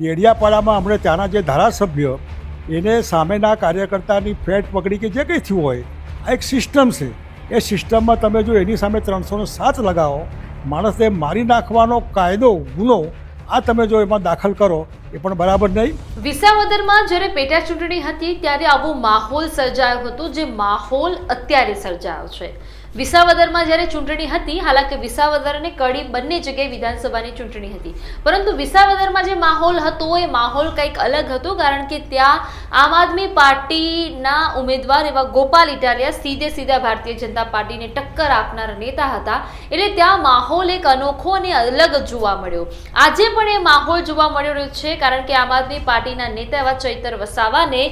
ડેડિયાપાડામાં હમણાં ત્યાંના જે ધારાસભ્ય, એને સામેના કાર્યકર્તાની ફેટ પકડી કે જે કંઈ થયું હોય, આ એક સિસ્ટમ છે. એ સિસ્ટમમાં તમે જો એની સામે ત્રણસોનો સાત લગાવો, માણસને મારી નાખવાનો કાયદો, ગુનો, આ તમે જો એમાં દાખલ કરો, એ પણ બરાબર નહીં. વિસાવદરમાં જ્યારે પેટા ચૂંટણી હતી, ત્યારે આવો માહોલ સર્જાયો હતો, જે માહોલ અત્યારે સર્જાયો છે. વિસાવદરમાં જ્યારે ચૂંટણી હતી, હાલાકી વિસાવદર અને કડી બંને જગ્યાએ વિધાનસભાની ચૂંટણી હતી. પરંતુ વિસાવદરમાં જે માહોલ હતો, એ માહોલ કંઈક અલગ હતો, કારણ કે ત્યાં આમ આદમી પાર્ટીના ઉમેદવાર એવા ગોપાલ ઇટાલિયા સીધે સીધા ભારતીય જનતા પાર્ટીને ટક્કર આપનાર નેતા હતા. એટલે ત્યાં માહોલ એક અનોખો અને અલગ જોવા મળ્યો. આજે પણ એ માહોલ જોવા મળી રહ્યો છે, કારણ કે આમ આદમી પાર્ટીના નેતા એવા ચૈતર વસાવાને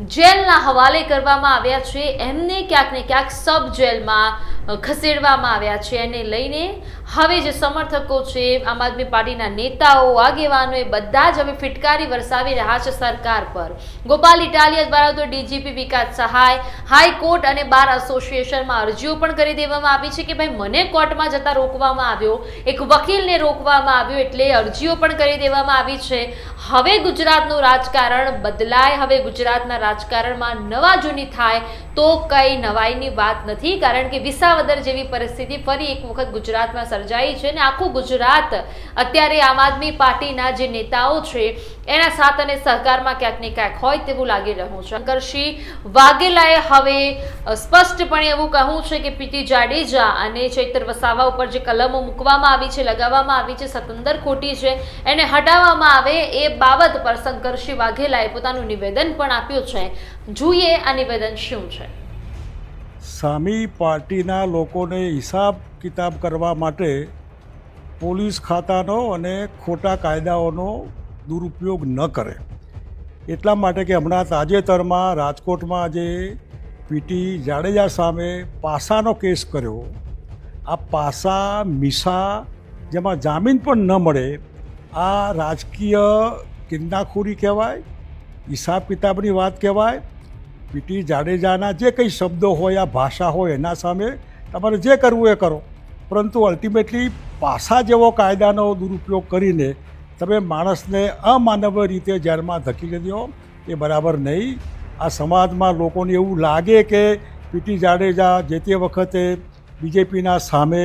જેલના હવાલે કરવામાં આવ્યા છે. એમને ક્યાંક ને ક્યાંક સબ જેલમાં ખસેડવામાં આવ્યા છે. એને લઈને હવે જે સમર્થકો છે, આમ આદમી પાર્ટીના નેતાઓ, આગેવાનો, એ બધા જ હવે ફિટકારી વરસાવી રહ્યા છે સરકાર પર. ગોપાલ ઇટાલિયા દ્વારા તો ડીજીપી વિકાસ સહાય, હાઈકોર્ટ અને બાર એસોસિએશનમાં અરજીઓ પણ કરી દેવામાં આવી છે કે ભાઈ મને કોર્ટમાં જતા રોકવામાં આવ્યો, એક વકીલને રોકવામાં આવ્યો એટલે અરજીઓ પણ કરી દેવામાં આવી છે. હવે ગુજરાતનું રાજકારણ બદલાય, હવે ગુજરાતના રાજકારણમાં નવા જૂની થાય, તો કઈ નવાઈની વાત નથી, કારણ કે વિસાવદર જેવી પરિસ્થિતિ ફરી એક વખત ગુજરાતમાં સર્જાઈ છે અને આખું ગુજરાત અત્યારે આમ આદમી પાર્ટીના જે નેતાઓ છે, એના સાથ અને સહકારમાં ક્યાંક ને ક્યાંક હોય તેવું લાગી રહ્યું છે. શંકરસિંહ વાઘેલાએ હવે સ્પષ્ટપણે એવું કહ્યું છે કે પીટી જાડેજા અને ચૈતર વસાવા ઉપર જે કલમો મૂકવામાં આવી છે, લગાવવામાં આવી છે, સતંદર ખોટી છે, એને હટાવવામાં આવે એ બાબત પર શંકરસિંહ વાઘેલાએ પોતાનું નિવેદન પણ આપ્યું છે. જોઈએ આ નિવેદન શું છે. સામી પાર્ટીના લોકોને હિસાબ કિતાબ કરવા માટે પોલીસ ખાતાનો અને ખોટા કાયદાઓનો દુરુપયોગ ન કરે. એટલા માટે કે હમણાં તાજેતરમાં રાજકોટમાં જે પીટી જાડેજા સામે પાસાનો કેસ કર્યો. આ પાસા, મીસા જેમાં જામીન પણ ન મળે, આ રાજકીય કિન્નાખોરી કહેવાય, હિસાબ કિતાબની વાત કહેવાય પીટી જાડેજાના જે કંઈ શબ્દો હોય, આ ભાષા હોય, એના સામે તમારે જે કરવું એ કરો. પરંતુ અલ્ટિમેટલી પાસા જેવો કાયદાનો દુરુપયોગ કરીને તમે માણસને અમાનવ રીતે જેલમાં ધકેલી દો. એ બરાબર નહીં. આ સમાજમાં લોકોને એવું લાગે કે પીટી જાડેજા જે તે વખતે બીજેપીના સામે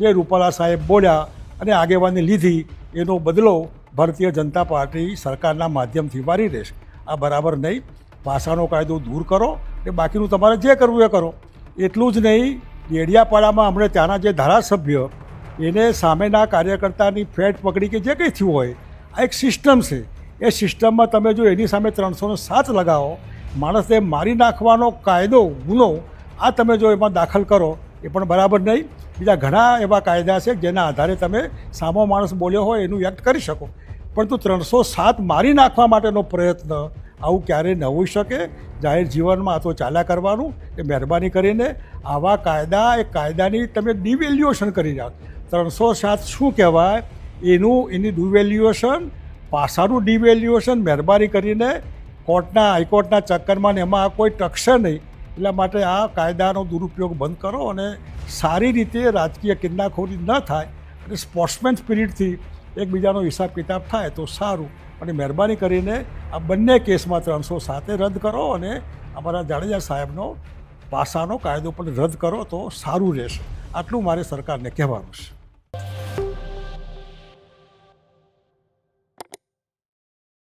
જે રૂપાલા સાહેબ બોલ્યા અને આગેવાની લીધી, એનો બદલો ભારતીય જનતા પાર્ટી સરકારના માધ્યમથી વારી રહેશે આ બરાબર નહીં. ભાષાનો કાયદો દૂર કરો એ બાકીનું તમારે જે કરવું એ કરો. એટલું જ નહીં, ડેડિયાપાડામાં હમણાં ત્યાંના જે ધારાસભ્ય, એને સામેના કાર્યકર્તાની ફેટ પકડી કે જે કંઈ થયું હોય, આ એક સિસ્ટમ છે. એ સિસ્ટમમાં તમે જો એની સામે ત્રણસોનો સાત લગાવો, માણસને મારી નાખવાનો કાયદો, ગુનો, આ તમે જો એમાં દાખલ કરો, એ પણ બરાબર નહીં. બીજા ઘણા એવા કાયદા છે જેના આધારે તમે સામો માણસ બોલ્યો હોય એનું એક્ટ કરી શકો. પરંતુ ત્રણસો સાત મારી નાખવા માટેનો પ્રયત્ન આવું ક્યારેય ન હોઈ શકે. જાહેર જીવનમાં આ તો ચાલ્યા કરવાનું. એ મહેરબાની કરીને આવા કાયદા, એ કાયદાની તમે ડિવેલ્યુએશન કરી જાઓ ત્રણસો સાત શું કહેવાય? એનું, એની ડિવેલ્યુએશન, પાસાનું ડિવેલ્યુએશન મહેરબાની કરીને કોર્ટના, હાઈકોર્ટના ચક્કરમાં ને એમાં કોઈ ટકશે નહીં. એટલા માટે આ કાયદાનો દુરુપયોગ બંધ કરો અને સારી રીતે રાજકીય કિન્નાખોરી ન થાય અને સ્પોર્ટ્સમેન સ્પિરિટથી એકબીજાનો હિસાબ કિતાબ થાય તો સારું. અને મહેરબાની કરીને આ બંને કેસમાં ત્રણસો સાતે રદ કરો અને અમારા જાડેજા સાહેબનો પાસાનો કાયદો પણ રદ કરો તો સારું રહેશે. આટલું મારે સરકારને કહેવાનું છે.